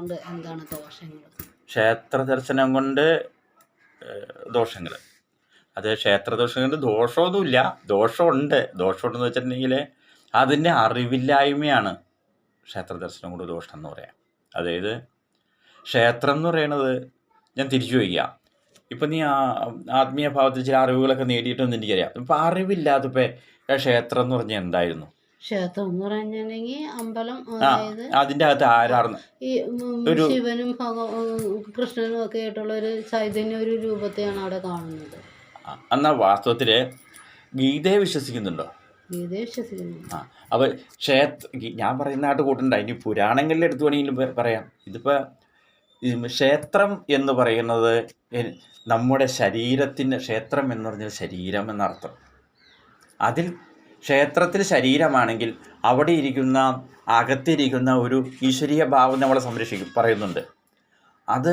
കൊണ്ട് എന്താണ് ദോഷങ്ങൾ? ക്ഷേത്ര ദർശനം കൊണ്ട് ദോഷങ്ങൾ. അത് ക്ഷേത്ര ദോഷം കൊണ്ട് ദോഷമൊന്നുമില്ല. ദോഷമുണ്ട്. ദോഷമുണ്ടെന്ന് വെച്ചിട്ടുണ്ടെങ്കിൽ അതിന്റെ അറിവില്ലായ്മയാണ് ക്ഷേത്ര ദർശനം കൊണ്ട് ദോഷം എന്ന് പറയാം. അതായത് ക്ഷേത്രം എന്ന് പറയണത് ഞാൻ തിരിച്ചു വയ്ക്കാം ഇപ്പം നീ ആത്മീയ ഭാവത്തിൽ ചില അറിവുകളൊക്കെ നേടിയിട്ടൊന്നും എനിക്കറിയാം. ഇപ്പം അറിവില്ലാത്തപ്പോൾ ക്ഷേത്രം എന്ന് പറഞ്ഞാൽ എന്തായിരുന്നു? ക്ഷേത്രം എന്ന് പറഞ്ഞിട്ടുണ്ടെങ്കിൽ അമ്പലം അതായത് അതിന്റെ അകത്ത് ആരാർന്ന്? ഈ ശിവനും ഭഗ കൃഷ്ണനും ഒക്കെ ആയിട്ടുള്ള ഒരു ചൈതന്യ ഒരു രൂപത്തെയാണ് അവിടെ കാണുന്നത്. എന്നാ വാസ്തവത്തിൽ ഗീതയെ വിശ്വസിക്കുന്നുണ്ടോ? ഗീതയെ വിശ്വസിക്കുന്നു ആ അപ്പോൾ ക്ഷേത്ര ഞാൻ പറയുന്ന ആട്ട് കൂട്ടുണ്ട്. ഇനി പുരാണങ്ങളിൽ എടുത്തു വേണമെങ്കിലും പറയാം. ഇതിപ്പോ ക്ഷേത്രം എന്ന് പറയുന്നത് നമ്മുടെ ശരീരത്തിന്റെ ക്ഷേത്രം എന്ന് പറഞ്ഞാൽ ശരീരം എന്നർത്ഥം. അതിൽ ക്ഷേത്രത്തിൽ ശരീരമാണെങ്കിൽ അവിടെ ഇരിക്കുന്ന അകത്തിരിക്കുന്ന ഒരു ഈശ്വരീയ ഭാവം നമ്മളെ സംരക്ഷിക്കും പറയുന്നുണ്ട്. അത്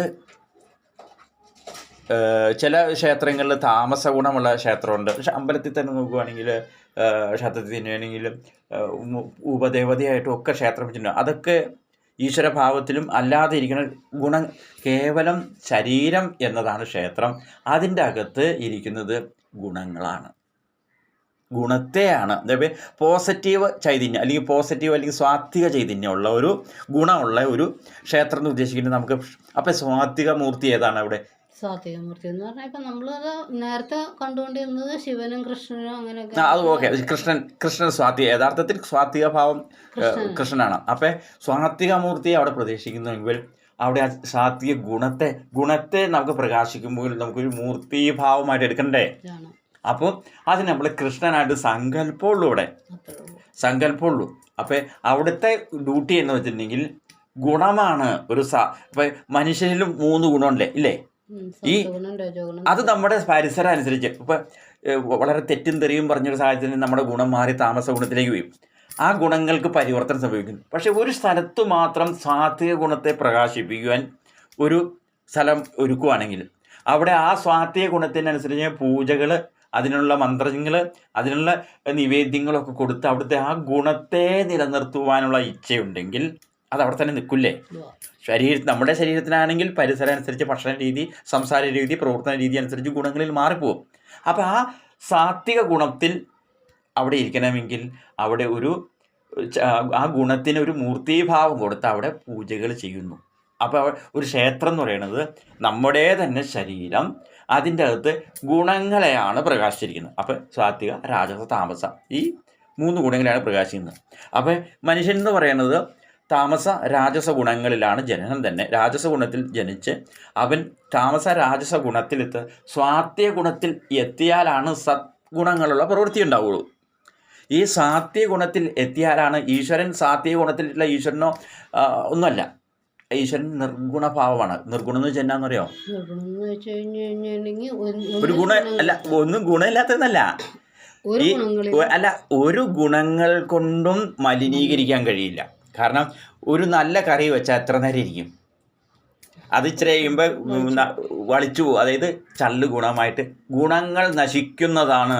ചില ക്ഷേത്രങ്ങളിൽ താമസ ഗുണമുള്ള ക്ഷേത്രമുണ്ട്. പക്ഷെ അമ്പലത്തിൽ തന്നെ നോക്കുകയാണെങ്കിൽ ക്ഷേത്രത്തിൽ തന്നെയാണെങ്കിൽ ഉപദേവതയായിട്ടും ഒക്കെ ക്ഷേത്രം വെച്ചിട്ടുണ്ട്. അതൊക്കെ ഈശ്വരഭാവത്തിലും അല്ലാതെ ഇരിക്കുന്ന ഗുണം കേവലം ശരീരം എന്നതാണ് ക്ഷേത്രം. അതിന്റെ അകത്ത് ഇരിക്കുന്നത് ഗുണങ്ങളാണ്. ഗുണത്തെയാണ്. അതായത് പോസിറ്റീവ് ചൈതന്യം അല്ലെങ്കിൽ പോസിറ്റീവ് അല്ലെങ്കിൽ സ്വാത്വിക ചൈതന്യമുള്ള ഒരു ഗുണമുള്ള ഒരു ക്ഷേത്രം എന്ന് ഉദ്ദേശിക്കുന്നത് നമുക്ക് അപ്പം സ്വാത്വിക മൂർത്തി ഏതാണ് അവിടെ? സ്വാത്വികമൂർത്തി എന്ന് പറഞ്ഞാൽ ഇപ്പം നമ്മളത് നേരത്തെ കണ്ടുകൊണ്ടിരുന്നത് ശിവനും കൃഷ്ണനും അങ്ങനെയൊക്കെ അത് ഓക്കെ കൃഷ്ണൻ കൃഷ്ണൻ സ്വാത്വിക യഥാർത്ഥത്തിൽ സ്വാത്വിക ഭാവം കൃഷ്ണനാണ്. അപ്പം സ്വാത്വിക മൂർത്തിയെ അവിടെ പ്രതീക്ഷിക്കുന്നുവെങ്കിൽ അവിടെ ആ സാത്വിക ഗുണത്തെ ഗുണത്തെ നമുക്ക് പ്രകാശിക്കുമ്പോൾ നമുക്കൊരു മൂർത്തി ഭാവമായിട്ട് എടുക്കണ്ടേ? അപ്പോൾ അതിന് നമ്മൾ കൃഷ്ണനായിട്ട് സങ്കല്പമുള്ളൂ ഇവിടെ സങ്കല്പമുള്ളൂ അപ്പം അവിടുത്തെ ഡ്യൂട്ടി എന്ന് വെച്ചിട്ടുണ്ടെങ്കിൽ ഗുണമാണ് ഒരു സ ഇപ്പം മനുഷ്യനിലും മൂന്ന് ഗുണമുണ്ടല്ലേ ഇല്ലേ? ഈ- അത് നമ്മുടെ പരിസരം അനുസരിച്ച് ഇപ്പം വളരെ തെറ്റും തെറിയും പറഞ്ഞൊരു സാഹചര്യത്തിൽ നമ്മുടെ ഗുണം മാറി താമസ ഗുണത്തിലേക്ക് പോയി ആ ഗുണങ്ങൾക്ക് പരിവർത്തനം സംഭവിക്കുന്നു. പക്ഷേ ഒരു സ്ഥലത്ത് മാത്രം സാത്വിക ഗുണത്തെ പ്രകാശിപ്പിക്കുവാൻ ഒരു സ്ഥലം ഒരുക്കുവാണെങ്കിൽ അവിടെ ആ സ്വാത്വിക ഗുണത്തിനനുസരിച്ച് പൂജകൾ അതിനുള്ള മന്ത്രങ്ങൾ അതിനുള്ള നിവേദ്യങ്ങളൊക്കെ കൊടുത്ത് അവിടുത്തെ ആ ഗുണത്തെ നിലനിർത്തുവാനുള്ള ഇച്ഛയുണ്ടെങ്കിൽ അത് അവിടെ തന്നെ നിൽക്കില്ലേ. ശരീര നമ്മുടെ ശരീരത്തിനാണെങ്കിൽ പരിസരം അനുസരിച്ച് ഭക്ഷണ രീതി സംസാര രീതി പ്രവർത്തന രീതി അനുസരിച്ച് ഗുണങ്ങളിൽ മാറിപ്പോവും അപ്പോൾ ആ സാത്വിക ഗുണത്തിൽ അവിടെ ഇരിക്കണമെങ്കിൽ അവിടെ ഒരു ആ ഗുണത്തിന് ഒരു മൂർത്തീഭാവം കൊടുത്ത് അവിടെ പൂജകൾ ചെയ്യുന്നു അപ്പോൾ ഒരു ക്ഷേത്രം എന്ന് പറയുന്നത് നമ്മുടെ തന്നെ ശരീരം അതിന്റെ അകത്ത് ഗുണങ്ങളെയാണ് പ്രകാശിച്ചിരിക്കുന്നത്. അപ്പോൾ സാത്വിക രാജസ താമസ ഈ മൂന്ന് ഗുണങ്ങളെയാണ് പ്രകാശിക്കുന്നത്. അപ്പോൾ മനുഷ്യൻ എന്ന് പറയുന്നത് താമസ രാജസ ഗുണങ്ങളിലാണ് ജനനം തന്നെ. രാജസ ഗുണത്തിൽ ജനിച്ച് അവൻ താമസ രാജസ ഗുണത്തിലെത്ത് സ്വാത്യ ഗുണത്തിൽ എത്തിയാലാണ് സദ്ഗുണങ്ങളുള്ള പ്രവൃത്തി ഉണ്ടാവുള്ളൂ. ഈ സാത്യ ഗുണത്തിൽ എത്തിയാലാണ് ഈശ്വരൻ സാത്യ ഗുണത്തിലുള്ള ഈശ്വരനോ ഒന്നുമല്ല. ഈശ്വരൻ നിർഗുണഭാവമാണ്. നിർഗുണം എന്ന് വെച്ചാൽ എന്താണെന്നറിയോ നിർഗുണം എന്ന് വെച്ച് കഴിഞ്ഞ് ഒരു ഗുണ അല്ല ഒന്നും ഗുണമില്ലാത്തതെന്നല്ല. ഈ അല്ല ഒരു ഗുണങ്ങൾ കൊണ്ടും മലിനീകരിക്കാൻ കഴിയില്ല. കാരണം ഒരു നല്ല കറി വെച്ചാൽ എത്ര നേരം ഇരിക്കും? അത് ഇച്ചിരി കഴിയുമ്പോൾ വളിച്ചു പോകും അതായത് ചള്ള് ഗുണമായിട്ട് ഗുണങ്ങൾ നശിക്കുന്നതാണ്.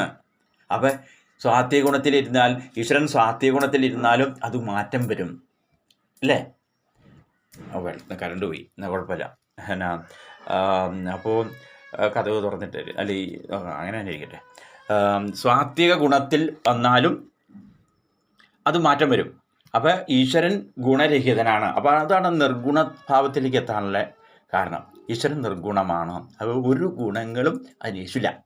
അപ്പം സ്വാത്യ ഗുണത്തിലിരുന്നാൽ ഈശ്വരൻ സ്വാത്യ ഗുണത്തിലിരുന്നാലും അത് മാറ്റം വരും. അല്ലേ? കറണ്ട് പോയി. എന്നാൽ കുഴപ്പമില്ല. എന്നാ അപ്പോൾ കഥവ് തുറന്നിട്ട് അല്ലെ അങ്ങനെ തന്നെ ഇരിക്കട്ടെ. സ്വാത്വിക ഗുണത്തിൽ വന്നാലും അത് മാറ്റം വരും. അപ്പോൾ ഈശ്വരൻ ഗുണരഹിതനാണ്. അപ്പോൾ അതാണ് നിർഗുണ ഭാവത്തിലേക്ക് എത്താനുള്ള കാരണം. ഈശ്വരൻ നിർഗുണമാണ്. അപ്പോൾ ഒരു ഗുണങ്ങളും അനേഷില്ല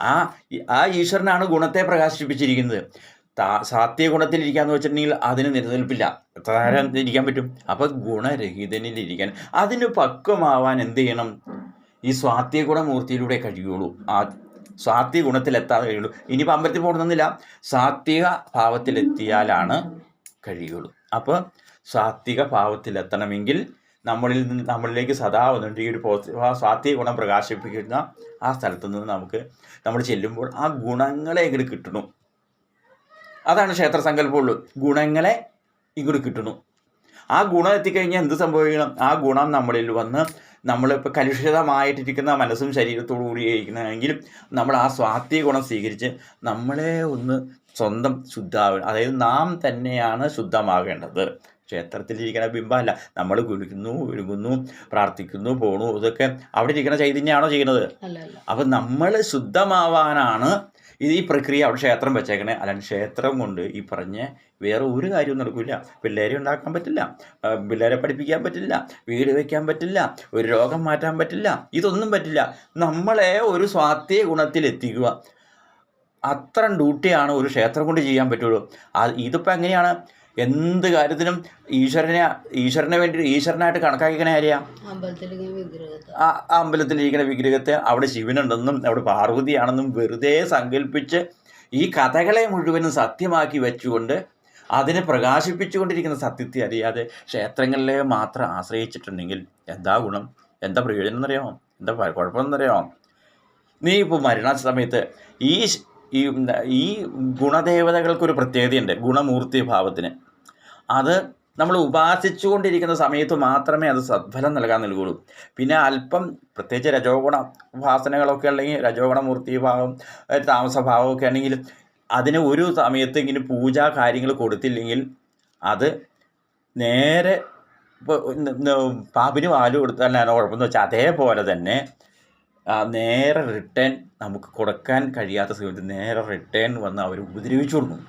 ആ ആ ഈശ്വരനാണ് ഗുണത്തെ പ്രകാശിപ്പിച്ചിരിക്കുന്നത്. താ ഗുണത്തിലിരിക്കാന്ന് വെച്ചിട്ടുണ്ടെങ്കിൽ അതിന് നിലനിൽപ്പില്ല. എത്ര നേരം ഇരിക്കാൻ പറ്റും. അപ്പോൾ ഗുണരഹിതനിൽ ഇരിക്കാൻ അതിന് പക്വമാവാൻ എന്ത് ചെയ്യണം? ഈ സ്വാത്യ ഗുണമൂർത്തിയിലൂടെ കഴിയുള്ളൂ. ആ സാത്യ ഗുണത്തിലെത്താതെ കഴിയുള്ളൂ. ഇനിയിപ്പോൾ അമ്പലത്തിൽ പോകണമെന്നില്ല. സാത്വിക ഭാവത്തിലെത്തിയാലാണ് കഴിയുള്ളൂ. അപ്പോൾ സാത്വിക ഭാവത്തിലെത്തണമെങ്കിൽ നമ്മളിൽ നിന്ന് നമ്മളിലേക്ക് സദാ വന്നിട്ട് ഈ ഒരു പോസിറ്റീവ് ആ സാത്വിക ഗുണം പ്രകാശിപ്പിക്കുന്ന ആ സ്ഥലത്തു നിന്ന് നമുക്ക് നമ്മൾ ചെല്ലുമ്പോൾ ആ ഗുണങ്ങളെ ഇങ്ങോട്ട് കിട്ടണം. അതാണ് ക്ഷേത്ര സങ്കല്പമുള്ളൂ ഗുണങ്ങളെ ഇങ്ങോട്ട് കിട്ടുന്നു ആ ഗുണം എത്തിക്കഴിഞ്ഞാൽ എന്ത് സംഭവിക്കണം? ആ ഗുണം നമ്മളിൽ വന്ന് നമ്മളിപ്പോൾ കലുഷിതമായിട്ടിരിക്കുന്ന മനസ്സും ശരീരത്തോടു കൂടി ഇരിക്കണമെങ്കിൽ നമ്മൾ ആ സ്വാത്വിക ഗുണം സ്വീകരിച്ച് നമ്മളെ ഒന്ന് സ്വന്തം ശുദ്ധാവ അതായത് നാം തന്നെയാണ് ശുദ്ധമാകേണ്ടത്. ക്ഷേത്രത്തിലിരിക്കുന്ന ബിംബമല്ല. നമ്മൾ കുളിക്കുന്നു ഒരുങ്ങുന്നു പ്രാർത്ഥിക്കുന്നു പോണു ഇതൊക്കെ അവിടെ ഇരിക്കുന്ന ചൈതന്യമാണോ ചെയ്യുന്നത്? അപ്പം നമ്മൾ ശുദ്ധമാവാനാണ് ഇത് ഈ പ്രക്രിയ അവിടെ ക്ഷേത്രം വെച്ചേക്കണേ. അല്ലാണ്ട് ക്ഷേത്രം കൊണ്ട് ഈ പറഞ്ഞ വേറെ ഒരു കാര്യവും നടക്കില്ല പിള്ളേരെ ഉണ്ടാക്കാൻ പറ്റില്ല. പിള്ളേരെ പഠിപ്പിക്കാൻ പറ്റില്ല. വീട് വയ്ക്കാൻ പറ്റില്ല. ഒരു രോഗം മാറ്റാൻ പറ്റില്ല. ഇതൊന്നും പറ്റില്ല. നമ്മളെ ഒരു സ്വാത്യ ഗുണത്തിലെത്തിക്കുക. അത്ര ഡ്യൂട്ടിയാണ് ഒരു ക്ഷേത്രം കൊണ്ട് ചെയ്യാൻ പറ്റുള്ളൂ. ഇതിപ്പോൾ എങ്ങനെയാണ്? എന്ത് കാര്യത്തിനും ഈശ്വരനെ ഈശ്വരനെ വേണ്ടി ഈശ്വരനായിട്ട് കണക്കാക്കിക്കണ ആരെയാ ആ അമ്പലത്തിലിരിക്കുന്ന വിഗ്രഹത്തെ അവിടെ ശിവനുണ്ടെന്നും അവിടെ പാർവതിയാണെന്നും വെറുതെ സങ്കല്പിച്ച് ഈ കഥകളെ മുഴുവനും സത്യമാക്കി വെച്ചുകൊണ്ട് അതിനെ പ്രകാശിപ്പിച്ചുകൊണ്ടിരിക്കുന്ന സത്യത്തെ അറിയാതെ ക്ഷേത്രങ്ങളിലെ മാത്രം ആശ്രയിച്ചിട്ടുണ്ടെങ്കിൽ എന്താ ഗുണം? എന്താ പ്രയോജനം എന്നറിയാമോ? എന്താ കുഴപ്പമെന്നറിയാമോ? നീ ഇപ്പോൾ മരണ സമയത്ത് ഈ ഈ ഈ ഗുണദേവതകൾക്കൊരു പ്രത്യേകതയുണ്ട് ഗുണമൂർത്തി ഭാവത്തിന് അത് നമ്മൾ ഉപാസിച്ചുകൊണ്ടിരിക്കുന്ന സമയത്ത് മാത്രമേ അത് സദ്ഫലം നൽകാൻ നൽകുള്ളൂ. പിന്നെ അല്പം പ്രത്യേകിച്ച് രജോഗുണ ഉപാസനകളൊക്കെ ഉണ്ടെങ്കിൽ രജോഗുണമൂർത്തി ഭാവം താമസഭാവമൊക്കെ ആണെങ്കിൽ അതിന് ഒരു സമയത്ത് ഇങ്ങനെ പൂജാ കാര്യങ്ങൾ കൊടുത്തില്ലെങ്കിൽ അത് നേരെ പാമ്പിന് പാൽ കൊടുത്താലാണ് കുഴപ്പമെന്ന് വെച്ചാൽ അതേപോലെ തന്നെ നേരെ റിട്ടേൺ നമുക്ക് കൊടുക്കാൻ കഴിയാത്ത സമയത്ത് നേരെ റിട്ടേൺ വന്ന് അവർ ഉപദ്രവിച്ചു കൊടുക്കും.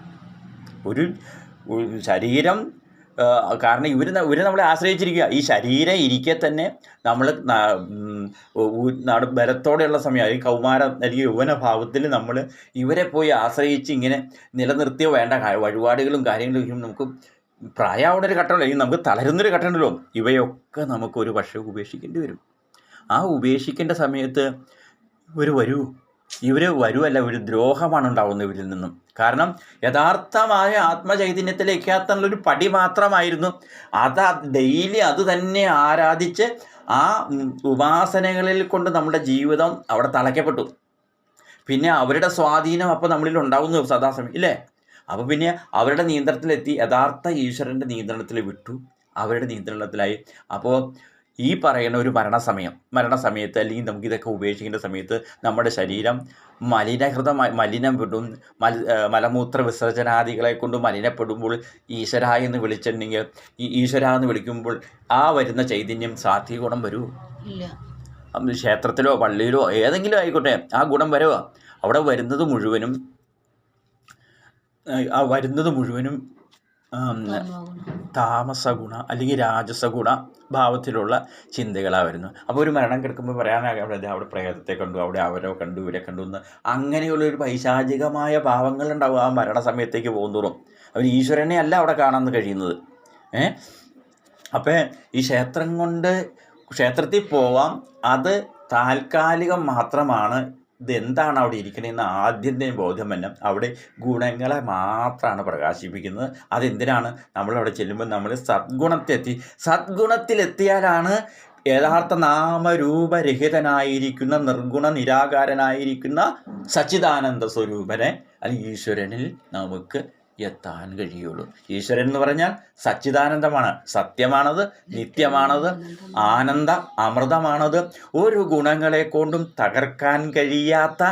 ഒരു ശരീരം കാരണം ഇവർ ഇവർ നമ്മളെ ആശ്രയിച്ചിരിക്കുക. ഈ ശരീരം ഇരിക്കെ തന്നെ നമ്മൾ ബലത്തോടെയുള്ള സമയം അല്ലെങ്കിൽ കൗമാരം അല്ലെങ്കിൽ യൗവനഭാവത്തിൽ നമ്മൾ ഇവരെ പോയി ആശ്രയിച്ച് ഇങ്ങനെ നിലനിർത്തിയ വേണ്ട വഴിപാടുകളും കാര്യങ്ങളും നമുക്ക് പ്രായമാവുന്ന ഒരു ഘട്ടമല്ല. അല്ലെങ്കിൽ നമുക്ക് തളരുന്നൊരു ഘട്ടമുണ്ടല്ലോ ഇവയൊക്കെ നമുക്ക് ഒരു പക്ഷേ ഉപേക്ഷിക്കേണ്ടി വരും. ആ ഉപേക്ഷിക്കേണ്ട സമയത്ത് ഇവർ വരൂ. ഇവർ വരുമല്ല ഒരു ദ്രോഹമാണ് ഉണ്ടാവുന്നത് ഇവരിൽ നിന്നും. കാരണം യഥാർത്ഥമായ ആത്മചൈതന്യത്തിലേക്ക് എത്താനുള്ളൊരു പടി മാത്രമായിരുന്നു. അത് ഡെയിലി അത് തന്നെ ആരാധിച്ച് ആ ഉപാസനകളിൽ കൊണ്ട് നമ്മുടെ ജീവിതം അവിടെ തളയ്ക്കപ്പെട്ടു. പിന്നെ അവരുടെ സ്വാധീനം അപ്പോൾ നമ്മളിൽ ഉണ്ടാവുന്നു സദാസമയം ഇല്ലേ? അപ്പോൾ പിന്നെ അവരുടെ നിയന്ത്രണത്തിലെത്തി യഥാർത്ഥ ഈശ്വരന്റെ നിയന്ത്രണത്തിൽ വിട്ടു. അവരുടെ നിയന്ത്രണത്തിലായി. അപ്പോൾ ഈ പറയുന്ന ഒരു മരണസമയം മരണസമയത്ത് അല്ലെങ്കിൽ നമുക്ക് ഇതൊക്കെ ഉപേക്ഷിക്കേണ്ട സമയത്ത് നമ്മുടെ ശരീരം മലിനഹൃതമായി മലിനപ്പെടും മല ഏഹ് മലമൂത്ര വിസർജനാദികളെ കൊണ്ട് മലിനപ്പെടുമ്പോൾ ഈശ്വര എന്ന് വിളിച്ചിട്ടുണ്ടെങ്കിൽ ഈ ഈശ്വര എന്ന് വിളിക്കുമ്പോൾ ആ വരുന്ന ചൈതന്യം സാത്വിക ഗുണം വരൂ. ഇല്ല. അന്ന് ക്ഷേത്രത്തിലോ പള്ളിയിലോ ഏതെങ്കിലും ആയിക്കോട്ടെ ആ ഗുണം വരുക അവിടെ വരുന്നത് മുഴുവനും ആ വരുന്നത് മുഴുവനും ആം, തമോഗുണം താമസ ഗുണ അല്ലെങ്കിൽ രാജസ ഗുണ ഭാവത്തിലുള്ള ചിന്തകളാണ് വരുന്നത് അപ്പോൾ ഒരു മരണം കിടക്കുമ്പോൾ പറയാനാകും അവിടെ പ്രേതത്തെ കണ്ടു അവിടെ അവരോ കണ്ടു ഇവരെ കണ്ടു എന്ന് അങ്ങനെയുള്ള ഒരു പൈശാചികമായ ഭാവങ്ങളുണ്ടാവും ആ മരണ സമയത്തേക്ക് പോകുന്തോറും അവർ ഈശ്വരനെ അല്ല അവിടെ കാണാൻ കഴിയുന്നത്. ഏ? അപ്പോൾ ഈ ക്ഷേത്രം കൊണ്ട് ക്ഷേത്രത്തിൽ പോവാം അത് താൽക്കാലികം മാത്രമാണ് ഇതെന്താണ് അവിടെ ഇരിക്കണതെന്ന് ആദ്യം തന്നെ ബോധ്യം തന്നെ അവിടെ ഗുണങ്ങളെ മാത്രമാണ് പ്രകാശിപ്പിക്കുന്നത്. അതെന്തിനാണ്? നമ്മളവിടെ ചെല്ലുമ്പോൾ നമ്മൾ സദ്ഗുണത്തെത്തി. സദ്ഗുണത്തിലെത്തിയാലാണ് യഥാർത്ഥ നാമരൂപരഹിതനായിരിക്കുന്ന നിർഗുണ നിരാകാരനായിരിക്കുന്ന സച്ചിദാനന്ദ സ്വരൂപനെ അല്ലെങ്കിൽ ഈശ്വരനിൽ നമുക്ക് എത്താൻ കഴിയുള്ളൂ. ഈശ്വരൻ എന്ന് പറഞ്ഞാൽ സച്ചിദാനന്ദമാണ്. സത്യമാണത് നിത്യമാണത് ആനന്ദ അമൃതമാണത്. ഒരു ഗുണങ്ങളെ കൊണ്ടും തകർക്കാൻ കഴിയാത്ത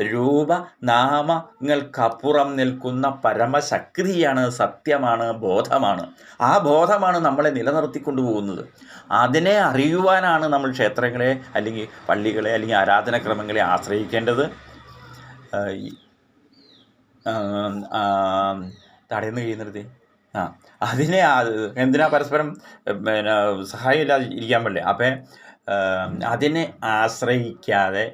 രൂപ നാമങ്ങൾക്കപ്പുറം നിൽക്കുന്ന പരമശക്തിയാണ് സത്യമാണ് ബോധമാണ്. ആ ബോധമാണ് നമ്മളെ നിലനിർത്തിക്കൊണ്ടു പോകുന്നത്. അതിനെ അറിയുവാനാണ് നമ്മൾ ക്ഷേത്രങ്ങളെ അല്ലെങ്കിൽ പള്ളികളെ അല്ലെങ്കിൽ ആരാധനാക്രമങ്ങളെ ആശ്രയിക്കേണ്ടത്. തടയുന്ന കഴിയുന്നിടത്ത് ആ അതിനെ എന്തിനാ പരസ്പരം പിന്നെ സഹായമില്ലാതെ ഇരിക്കാൻ പറ്റില്ല? അപ്പം അതിനെ ആശ്രയിക്കാതെ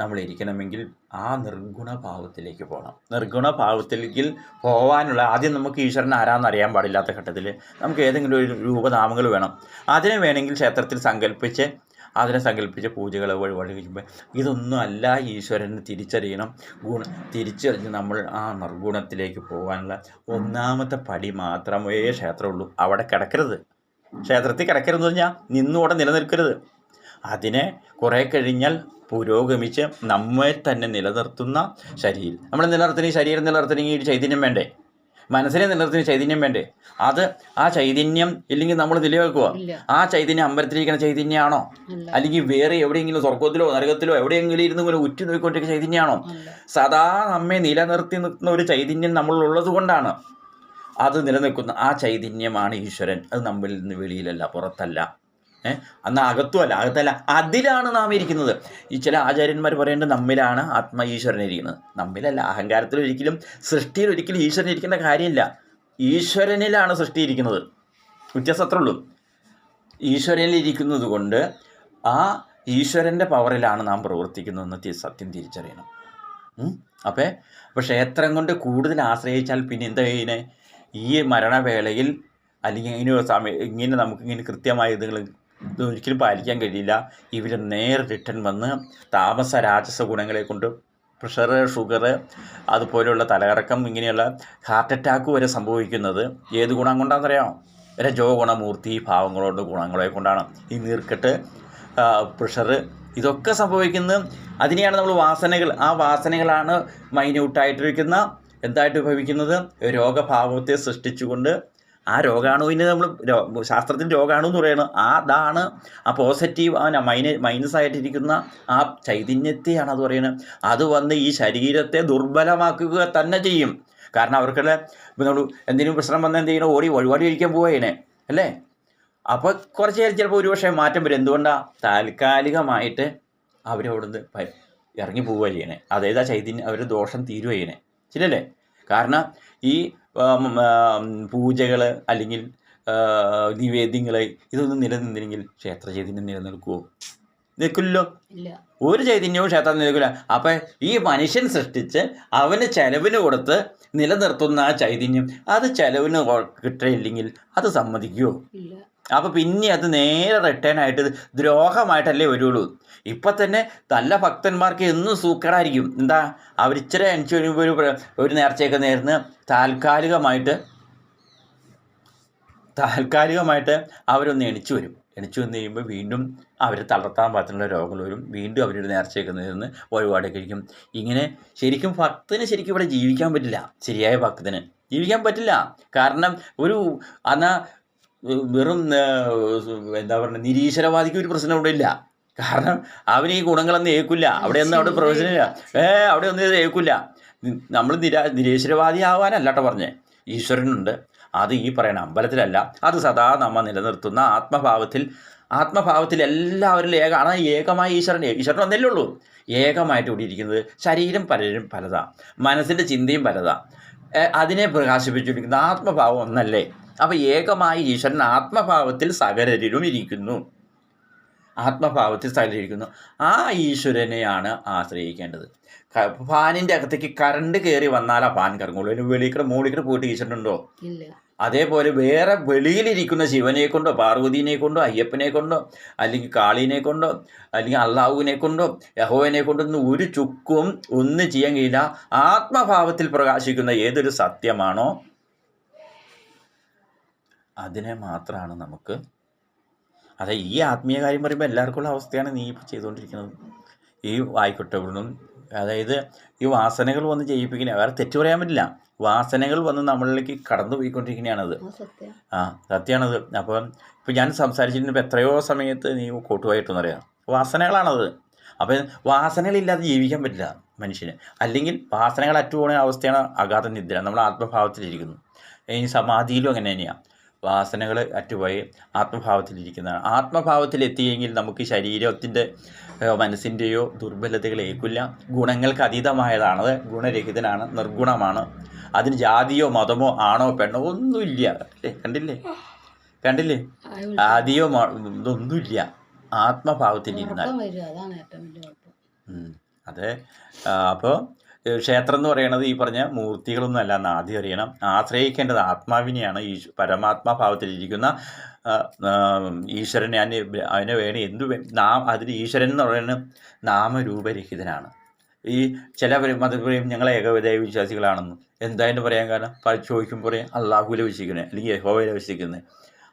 നമ്മൾ ഇരിക്കണമെങ്കിൽ ആ നിർഗുണ ഭാവത്തിലേക്ക് പോകണം. നിർഗുണ ഭാവത്തിലേക്ക് പോകാനുള്ള ആദ്യം നമുക്ക് ഈശ്വരൻ ആരാന്ന് അറിയാൻ പാടില്ലാത്ത ഘട്ടത്തിൽ നമുക്ക് ഏതെങ്കിലും ഒരു രൂപനാമങ്ങൾ വേണം. അതിനെ വേണമെങ്കിൽ ക്ഷേത്രത്തിൽ സങ്കല്പിച്ച് അതിനെ സങ്കല്പിച്ച് പൂജകൾ വഴി വഴി കഴിയുമ്പോൾ ഇതൊന്നും അല്ല ഈശ്വരനെ തിരിച്ചറിയണം. ഗുണ തിരിച്ചറിഞ്ഞ് നമ്മൾ ആ നിർഗുണത്തിലേക്ക് പോകാനുള്ള ഒന്നാമത്തെ പടി മാത്രമേ ക്ഷേത്രമുള്ളൂ. അവിടെ കിടക്കരുത്. ക്ഷേത്രത്തിൽ കിടക്കരുതെന്ന് പറഞ്ഞാൽ നിന്നോടെ നിലനിൽക്കരുത്. അതിനെ കുറേ കഴിഞ്ഞാൽ പുരോഗമിച്ച് നമ്മെ തന്നെ നിലനിർത്തുന്ന ശരീരം. നമ്മൾ നിലനിർത്തണമെങ്കിൽ ശരീരം നിലനിർത്തണമെങ്കിൽ ഈ ചൈതന്യം വേണ്ടേ? മനസ്സിനെ നിലനിർത്തുന്ന ചൈതന്യം വേണ്ടേ? അത് ആ ചൈതന്യം ഇല്ലെങ്കിൽ നമ്മൾ നിലവെക്കുക ആ ചൈതന്യം അമ്പലത്തിലിരിക്കുന്ന ചൈതന്യമാണോ അല്ല. അല്ലെങ്കിൽ വേറെ എവിടെയെങ്കിലും സ്വർഗത്തിലോ നരകത്തിലോ എവിടെയെങ്കിലും ഇരുന്ന് ഇങ്ങനെ ഉറ്റു നോക്കിക്കൊണ്ടിരിക്കുന്ന ചൈതന്യമാണോ സദാ നമ്മെ നിലനിർത്തി നിൽക്കുന്ന ഒരു ചൈതന്യം നമ്മളുള്ളത് കൊണ്ടാണ്. അത് നിലനിൽക്കുന്ന ആ ചൈതന്യമാണ് ഈശ്വരൻ. അത് നമ്മളിൽ നിന്ന് വെളിയിലല്ല പുറത്തല്ല. ഏഹ് അന്ന് അകത്തുമല്ല അകത്തല്ല അതിലാണ് നാം ഇരിക്കുന്നത്. ഈ ചില ആചാര്യന്മാർ പറയേണ്ടത് നമ്മിലാണ് ആത്മ ഈശ്വരൻ ഇരിക്കുന്നത്. നമ്മിലല്ല അഹങ്കാരത്തിൽ ഒരിക്കലും സൃഷ്ടിയിൽ ഒരിക്കലും ഈശ്വരൻ ഇരിക്കേണ്ട കാര്യമില്ല. ഈശ്വരനിലാണ് സൃഷ്ടി ഇരിക്കുന്നത്. വ്യത്യാസം അത്രേ ഉള്ളൂ. ഈശ്വരനിൽ ഇരിക്കുന്നത് കൊണ്ട് ആ ഈശ്വരന്റെ പവറിലാണ് നാം പ്രവർത്തിക്കുന്നതെന്ന് സത്യം തിരിച്ചറിയണം. അപ്പോൾ അപ്പോൾ ക്ഷേത്രം കൊണ്ട് കൂടുതൽ ആശ്രയിച്ചാൽ പിന്നെ എന്താ ഇതിനെ ഈ മരണവേളയിൽ അല്ലെങ്കിൽ ഇങ്ങനെ സമയം ഇങ്ങനെ നമുക്കിങ്ങനെ കൃത്യമായ ഇതുകൾ ഇതൊരിക്കലും പാലിക്കാൻ കഴിയില്ല. ഇവർ നേരെ റിട്ടേൺ വന്ന് താമസ രാജസ ഗുണങ്ങളെ കൊണ്ട് പ്രഷർ ഷുഗർ അതുപോലെയുള്ള തലകറക്കം ഇങ്ങനെയുള്ള ഹാർട്ട് അറ്റാക്ക് വരെ സംഭവിക്കുന്നത് ഏത് ഗുണം കൊണ്ടാണെന്നറിയാമോ? രജോ ഗുണമൂർത്തി ഭാവങ്ങളോട് ഗുണങ്ങളെ കൊണ്ടാണ്. ഈ നീർക്കെട്ട് പ്രഷർ ഇതൊക്കെ സംഭവിക്കുന്നത് അതിനെയാണ് നമ്മൾ വാസനകൾ. ആ വാസനകളാണ് മൈന്യൂട്ടായിട്ടിരിക്കുന്ന എന്തായിട്ട് ഭവിക്കുന്നത്? രോഗഭാവത്തെ സൃഷ്ടിച്ചുകൊണ്ട് ആ രോഗാണുവിന് നമ്മൾ ശാസ്ത്രത്തിൽ രോഗാണു എന്ന് പറയുന്നത് ആ അതാണ് ആ പോസിറ്റീവ് ആ മൈന മൈനസ് ആയിട്ടിരിക്കുന്ന ആ ചൈതന്യത്തെയാണ് അത് പറയുന്നത് അത് വന്ന് ഈ ശരീരത്തെ ദുർബലമാക്കുക തന്നെ ചെയ്യും. കാരണം അവർക്കുള്ള നമ്മൾ എന്തെങ്കിലും പ്രശ്നം വന്നാൽ എന്ത് ചെയ്യണം ഓടി വഴിപാടി കഴിക്കാൻ പോവേനെ അല്ലേ? അപ്പോൾ കുറച്ച് നേരം ചിലപ്പോൾ ഒരുപക്ഷെ മാറ്റം വരും. എന്തുകൊണ്ടാണ് താൽക്കാലികമായിട്ട് അവരവിടുന്ന് ഇറങ്ങി പോവുക ചെയ്യണേ. അതായത് ആ ചൈതന്യം അവരുടെ ദോഷം തീരുക ചെയ്യണേ. ശരിയല്ലേ? കാരണം ഈ പൂജകൾ അല്ലെങ്കിൽ നിവേദ്യങ്ങൾ ഇതൊന്നും നിലനിന്നില്ലെങ്കിൽ ക്ഷേത്ര ചൈതന്യം നിലനിൽക്കുമോ നിൽക്കില്ലല്ലോ. ഒരു ചൈതന്യവും ക്ഷേത്രം നിൽക്കില്ല അപ്പം ഈ മനുഷ്യൻ സൃഷ്ടിച്ച് അവന് ചെലവിന് കൊടുത്ത് നിലനിർത്തുന്ന ആ ചൈതന്യം അത് ചെലവിന് കിട്ടില്ലെങ്കിൽ അത് സമ്മതിക്കുമോ അപ്പോൾ പിന്നെ അത് നേരെ റിട്ടേൺ ആയിട്ട് ദ്രോഹമായിട്ടല്ലേ വരുള്ളൂ. ഇപ്പം തന്നെ നല്ല ഭക്തന്മാർക്ക് എന്നും സൂക്കറായിരിക്കും എന്താ? അവർ ഇച്ചിരി അണിച്ചു വരുമ്പോൾ ഒരു ഒരു നേർച്ചയൊക്കെ നേർന്ന് താൽക്കാലികമായിട്ട് താൽക്കാലികമായിട്ട് അവരൊന്ന് എണിച്ചു വരും. എണിച്ചു വന്ന് കഴിയുമ്പോൾ വീണ്ടും അവരെ തളർത്താൻ പാകത്തിനുള്ള രോഗങ്ങൾ വരും. വീണ്ടും അവരുടെ നേർച്ചയൊക്കെ നേർന്ന് ഒരുപാട് കഴിക്കും ഇങ്ങനെ ശരിക്കും ഭക്തന് ശരിക്കും ഇവിടെ ജീവിക്കാൻ പറ്റില്ല. ശരിയായ ഭക്തന് ജീവിക്കാൻ പറ്റില്ല. കാരണം ഒരു അന്നാ വെറും എന്താ പറയുക നിരീശ്വരവാദിക്ക് ഒരു പ്രശ്നം അവിടെ ഇല്ല. കാരണം അവന് ഈ ഗുണങ്ങളൊന്നും ഏൽക്കില്ല. അവിടെ ഒന്നും അവിടെ പ്രയോജനമില്ല ഏ അവിടെ ഒന്നും ഇത് ഏൽക്കില്ല. നമ്മൾ നിരാ നിരീശ്വരവാദി ആവാനല്ല കേട്ടോ പറഞ്ഞേ. ഈശ്വരനുണ്ട്. അത് ഈ പറയുന്ന അമ്പലത്തിലല്ല. അത് സദാ നമ്മ നിലനിർത്തുന്ന ആത്മഭാവത്തിൽ ആത്മഭാവത്തിൽ എല്ലാവരിലും ഏക ആണ് ഏകമായ ഈശ്വരൻ. ഈശ്വരൻ ഒന്നല്ലേ ഉള്ളൂ. ഏകമായിട്ട് ഇവിടെ ഇരിക്കുന്നത് ശരീരം പലരും പലതാ. മനസ്സിന്റെ ചിന്തയും പലതാ. അതിനെ പ്രകാശിപ്പിച്ചിരിക്കുന്ന ആത്മഭാവം ഒന്നല്ലേ? അപ്പോൾ ഏകമായ ഈശ്വരൻ ആത്മഭാവത്തിൽ സകലരിലും ഇരിക്കുന്നു. ആത്മഭാവത്തിൽ സകലരിക്കുന്നു ആ ഈശ്വരനെയാണ് ആശ്രയിക്കേണ്ടത്. ഫാനിന്റെ ഫാനിന്റെ അകത്തേക്ക് കറണ്ട് കയറി വന്നാൽ ആ ഫാൻ കറങ്ങുള്ളൂ. അതിന് വെളിക്കടെ മുകളിൽ പോയിട്ട് ഈശ്വരനുണ്ടോ? അതേപോലെ വേറെ വെളിയിലിരിക്കുന്ന ശിവനെ കൊണ്ടോ പാർവതീനെ കൊണ്ടോ അയ്യപ്പനെ കൊണ്ടോ അല്ലെങ്കിൽ കാളീനെ കൊണ്ടോ അല്ലെങ്കിൽ അള്ളാഹുവിനെ കൊണ്ടോ യഹോവനെ കൊണ്ടോ ഒന്നും ഒരു ചുക്കും ഒന്നും ചെയ്യാൻ കഴിയില്ല. ആത്മഭാവത്തിൽ പ്രകാശിക്കുന്ന ഏതൊരു സത്യമാണോ അതിനെ മാത്രമാണ് നമുക്ക്. അതെ ഈ ആത്മീയ കാര്യം പറയുമ്പോൾ എല്ലാവർക്കും ഉള്ള അവസ്ഥയാണ് നീ ഇപ്പോൾ ചെയ്തുകൊണ്ടിരിക്കുന്നത് ഈ വായിക്കൊട്ടവിടുന്നും അതായത് ഈ വാസനകൾ വന്ന് ചെയ്യിപ്പിക്കുന്ന വേറെ തെറ്റു പറയാൻ പറ്റില്ല. വാസനകൾ വന്ന് നമ്മളിലേക്ക് കടന്നു പോയിക്കൊണ്ടിരിക്കുന്നതാണത് ആ സത്യം. ആ സത്യമാണത് അപ്പം ഇപ്പം ഞാൻ സംസാരിച്ചിരുന്നപ്പോൾ എത്രയോ സമയത്ത് നീ കൂട്ടുപോയിട്ടെന്നറിയാം വാസനകളാണത്. അപ്പം വാസനകളില്ലാതെ ജീവിക്കാൻ പറ്റില്ല മനുഷ്യന്. അല്ലെങ്കിൽ വാസനകൾ അറ്റുപോകുന്ന അവസ്ഥയാണ് അഗാധ നിദ്ര നമ്മൾ ആത്മഭാവത്തിലിരിക്കുന്നു. ഇനി സമാധിയിലും അങ്ങനെ തന്നെയാണ് വാസനകൾ അറ്റുപോയി ആത്മഭാവത്തിലിരിക്കുന്നതാണ്. ആത്മഭാവത്തിലെത്തിയെങ്കിൽ നമുക്ക് ശരീരത്തിന്റെ മനസ്സിന്റെയോ ദുർബലതകൾ ഏൽക്കില്ല. ഗുണങ്ങൾക്ക് അതീതമായതാണത്. ഗുണരഹിതനാണ് നിർഗുണമാണ്. അതിന് ജാതിയോ മതമോ ആണോ പെണ്ണോ ഒന്നുമില്ല. അല്ലേ? കണ്ടില്ലേ? കണ്ടില്ലേ? ജാതിയോ ഇതൊന്നുമില്ല. ആത്മഭാവത്തിലിരുന്നാൽ. അതെ. അപ്പോൾ ക്ഷേത്രം എന്ന് പറയുന്നത് ഈ പറഞ്ഞ മൂർത്തികളൊന്നും അല്ല. എന്ന് ആദ്യം അറിയണം. ആശ്രയിക്കേണ്ടത് ആത്മാവിനെയാണ്. ഈ പരമാത്മാഭാവത്തിലിരിക്കുന്ന ഈശ്വരനെ അതിന് അതിന് വേണി എന്തു നാ അതിന് ഈശ്വരൻ എന്ന് പറയുന്നത് നാമരൂപരഹിതനാണ്. ഈ ചില മതം പറയും ഞങ്ങൾ ഏകവിധേയ വിശ്വാസികളാണെന്ന്. എന്തായാലും പറയാൻ കാരണം? ചോദിക്കുമ്പോൾ പറയും അള്ളാഹുവിലെ വിശ്വസിക്കുന്നത് അല്ലെങ്കിൽ യഹോവയിലെ വിശ്വസിക്കുന്നത്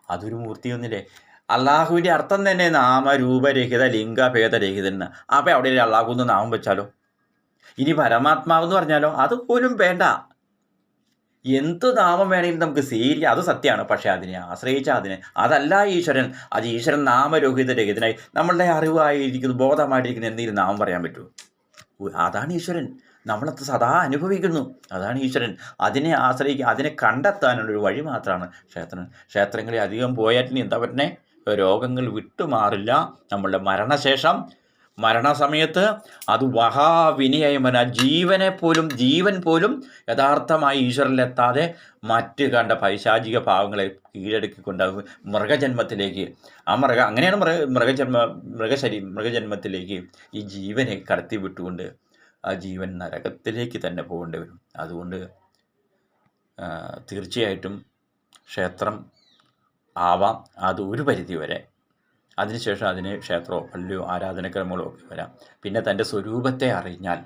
അതൊരു മൂർത്തിയൊന്നില്ലേ അള്ളാഹുവിന്റെ അർത്ഥം തന്നെ നാമരൂപരഹിത ലിംഗഭേദരഹിതൻ അപ്പോൾ അവിടെ അള്ളാഹു എന്ന് നാമം വെച്ചാലോ? ഇനി പരമാത്മാവ് എന്ന് പറഞ്ഞാലോ അത് പോലും വേണ്ട. എന്ത് നാമം വേണമെങ്കിലും നമുക്ക് സ്വീകരിക്കാം. അത് സത്യമാണ് പക്ഷേ അതിനെ ആശ്രയിച്ച അതിനെ അതല്ല ഈശ്വരൻ. അത് ഈശ്വരൻ നാമരോഹിത രഹിതനായി നമ്മളുടെ അറിവായിരിക്കുന്നു ബോധമായിട്ടിരിക്കുന്ന. എന്തെങ്കിലും നാമം പറയാൻ പറ്റുമോ? അതാണ് ഈശ്വരൻ. നമ്മളത് സദാ അനുഭവിക്കുന്നു. അതാണ് ഈശ്വരൻ. അതിനെ ആശ്രയിക്കുക അതിനെ കണ്ടെത്താനുള്ളൊരു വഴി മാത്രമാണ് ക്ഷേത്രം. ക്ഷേത്രങ്ങളിൽ അധികം പോയാൽ എന്താ പറ്റണേ? രോഗങ്ങൾ വിട്ടുമാറില്ല. നമ്മളുടെ മരണശേഷം മരണസമയത്ത് അത് വഹാവിനിയമന ജീവനെ പോലും ജീവൻ പോലും യഥാർത്ഥമായി ഈശ്വരനിലെത്താതെ മറ്റ് കണ്ട പൈശാചിക ഭാവങ്ങളെ കീഴടക്കിക്കൊണ്ട് മൃഗജന്മത്തിലേക്ക്. ആ മൃഗ അങ്ങനെയാണ് മൃഗ മൃഗജന്മ മൃഗശരീ മൃഗജന്മത്തിലേക്ക് ഈ ജീവനെ കടത്തി വിട്ടുകൊണ്ട് ആ ജീവൻ നരകത്തിലേക്ക് തന്നെ പോകേണ്ടി വരും. അതുകൊണ്ട് തീർച്ചയായിട്ടും ക്ഷേത്രം ആവാം. അത് ഒരു പരിധി വരെ അതിനുശേഷം അതിന് ക്ഷേത്രമോ പള്ളിയോ ആരാധനക്രമങ്ങളോ ഒക്കെ വരാം. പിന്നെ തന്റെ സ്വരൂപത്തെ അറിഞ്ഞാൽ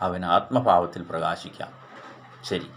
അവൻ ആത്മഭാവത്തിൽ പ്രകാശിക്കാം. ശരി.